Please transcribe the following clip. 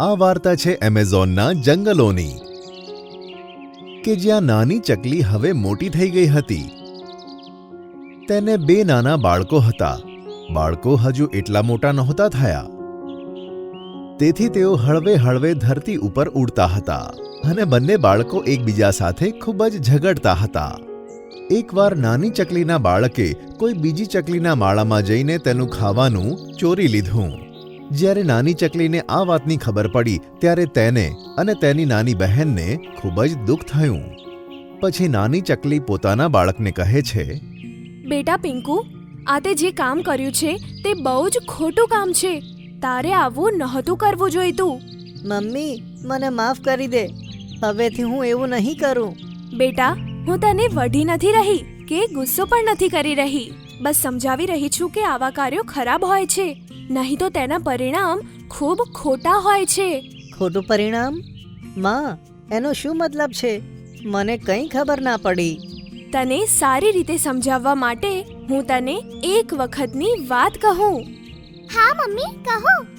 આ વાર્તા છે એમેઝોનના જંગલોની, કે જ્યાં નાની ચકલી હવે મોટી થઈ ગઈ હતી. તેને બે નાના બાળકો હતા. બાળકો હજુ એટલા મોટા નહોતા થયા. તેથી તેઓ હળવે હળવે ધરતી ઉપર ઉડતા હતા અને બંને બાળકો એકબીજા સાથે ખૂબ જ ઝઘડતા હતા. એકવાર નાની ચકલીના બાળકે કોઈ બીજી ચકલીના માળામાં જઈને તેનું ખાવાનું ચોરી લીધું. જ્યારે નાની ચકલીને આ વાતની ખબર પડી ત્યારે તેને અને તેની નાની બહેનને ખૂબ જ દુઃખ થયું. પછી નાની ચકલી પોતાના બાળકને કહે છે બેટા પિંકુ આ તે જે કામ કર્યું છે તે બહુ જ ખોટું કામ છે. તારે આવું નહોતું કરવું જોઈતું. મમ્મી મને માફ કરી દે. હવેથી હું એવું નહીં કરું. બેટા હું તને વઢી નથી રહી કે ગુસ્સો પણ નથી કરી રહી. બસ સમજાવી રહી છું કે આવા કાર્યો ખરાબ હોય છે. નહીં તો તેના પરિણામ ખૂબ ખોટા હોય છે. ખોટું પરિણામ? માં એનો શું મતલબ છે? મને કંઈ ખબર ના પડી. તને સારી રીતે સમજાવવા માટે હું તને એક વખતની વાત કહું. હા મમ્મી કહો.